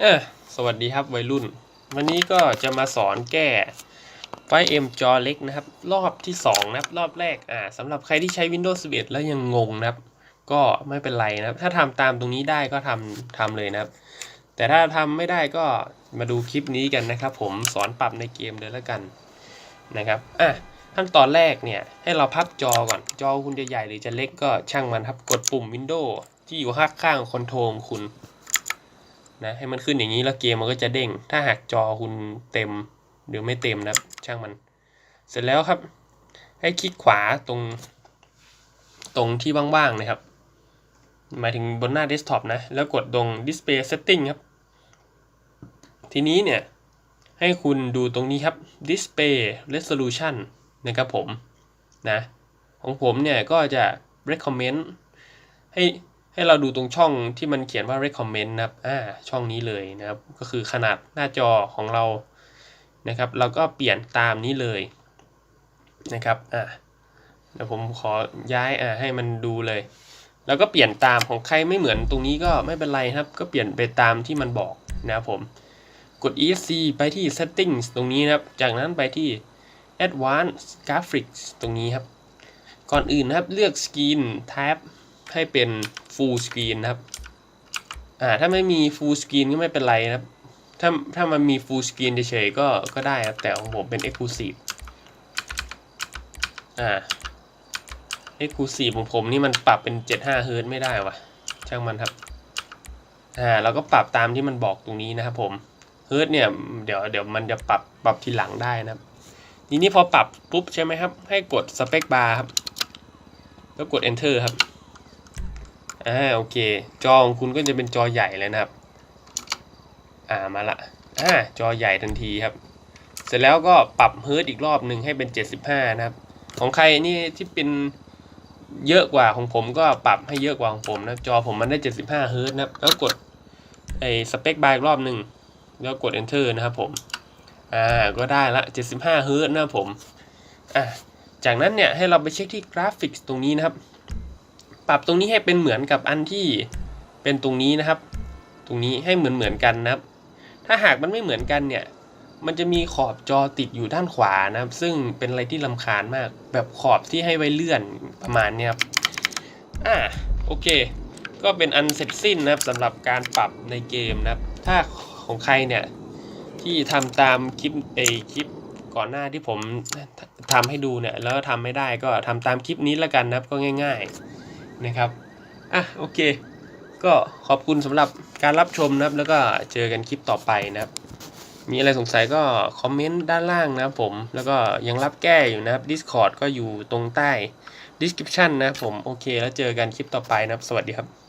เออสวัสดีครับวัยรุ่น วันนี้ก็จะมาสอนแก้ไฟเอ็มจอเล็กนะครับ รอบที่2นะครับรอบแรกอ่าสำหรับใครที่ใช้ Windows 11 แล้วยังงงนะครับ ก็ไม่เป็นไรนะครับ ถ้าทำตามตรงนี้ได้ก็ทำทำเลยนะครับ แต่ถ้าทำไม่ได้ก็มาดูคลิปนี้กันนะครับ ผมสอนปรับในเกมเลยแล้วกันนะครับอะขั้นตอนแรกเนี่ยให้เราพับจอก่อนจอคุณจะใหญ่หรือจะเล็กก็ช่างมันครับกดปุ่ม Windows ที่อยู่ข้างข้างคอนโทรลคุณ นะให้มันขึ้นอย่างนี้แล้วเกมมันก็จะเด้ง ถ้าหากจอคุณเต็มหรือไม่เต็มนะช่างมัน เสร็จแล้วครับ ให้คลิกขวาตรง ตรงที่ว่างๆนะครับ หมายถึงบนหน้าเดสก์ท็อปนะ แล้วกดตรง Display Setting ครับ ทีนี้เนี่ย ให้คุณดูตรงนี้ครับ Display Resolution นะครับผมนะของผมเนี่ยก็จะ recommend ให้ ให้เราดูตรงช่องที่มันเขียนว่า recommend นะครับอ่าช่องนี้เลยนะครับ ก็คือขนาดหน้าจอของเรานะครับ เราก็เปลี่ยนตามนี้เลยนะครับอ่าเดี๋ยวผมขอย้ายอ่าให้มันดูเลย แล้วก็เปลี่ยนตามของใครไม่เหมือนตรงนี้ก็ไม่เป็นไรครับ ก็เปลี่ยนไปตามที่มันบอกนะครับผมกด ESC ไปที่ settings ตรงนี้นะครับ จากนั้นไปที่ advanced graphics ตรงนี้ครับ ก่อนอื่นนะครับเลือก screen tab ให้เป็น full screen นะครับ อ่า ถ้าไม่มี full screen ก็ไม่เป็นไรนะครับ ถ้าถ้ามันมี full screen เฉยๆก็ก็ได้ครับ แต่ของผมเป็น exclusive อ่า exclusive ของผมนี่มันปรับเป็น 75เฮิร์ตไม่ได้วะช่างมันครับ อ่า เราก็ปรับตามที่มันบอกตรงนี้นะครับผมเฮิร์ตเนี่ยเดี๋ยวเดี๋ยวมันจะปรับปรับทีหลังได้นะครับทีนี้พอปรับปุ๊บใช่ไหมครับ ให้กด space bar ครับ แล้วกด enter ครับ อ่าโอเค จอของคุณก็จะเป็นจอใหญ่เลยนะครับ อ่ามาละอ่าจอใหญ่ทันทีครับ เสร็จแล้วก็ปรับเฮิร์ตอีกรอบหนึ่งให้เป็น 75 นะครับ ของใครนี่ที่เป็นเยอะกว่าของผมก็ปรับให้เยอะกว่าของผมนะจอผมมันได้ 75เฮิร์ตนะครับ แล้วกดไอ้สเปคบาร์อีกรอบหนึ่งแล้วกด enter นะครับผม อ่า ก็ได้ละ 75เฮิร์ตนะครับผม อ่าจากนั้นเนี่ยให้เราไปเช็คที่กราฟิกตรงนี้นะครับ ปรับตรงนี้ให้เป็นเหมือนกับอันที่เป็นตรงนี้นะครับ ตรงนี้ให้เหมือนเหมือนกันนะครับ ถ้าหากมันไม่เหมือนกันเนี่ย มันจะมีขอบจอติดอยู่ด้านขวานะครับ ซึ่งเป็นอะไรที่ลำคาญมาก แบบขอบที่ให้ไว้เลื่อนประมาณเนี้ยครับ อ่าโอเค ก็เป็นอันเสร็จสิ้นนะครับสำหรับการปรับในเกมนะครับ ถ้าของใครเนี่ยที่ทำตามคลิปไอคลิปก่อนหน้าที่ผมทำให้ดูเนี่ยแล้วทำไม่ได้ก็ทำตามคลิปนี้แล้วกันนะครับก็ง่าย ๆ นะครับอะโอเค ก็ขอบคุณสำหรับการรับชมนะครับ แล้วก็เจอกันคลิปต่อไปนะครับ มีอะไรสงสัยก็คอมเมนต์ด้านล่างนะครับผม แล้วก็ยังรับแก้อยู่นะครับ Discord ก็อยู่ตรงใต้ description นะครับผมโอเค แล้วเจอกันคลิปต่อไปนะครับ สวัสดีครับ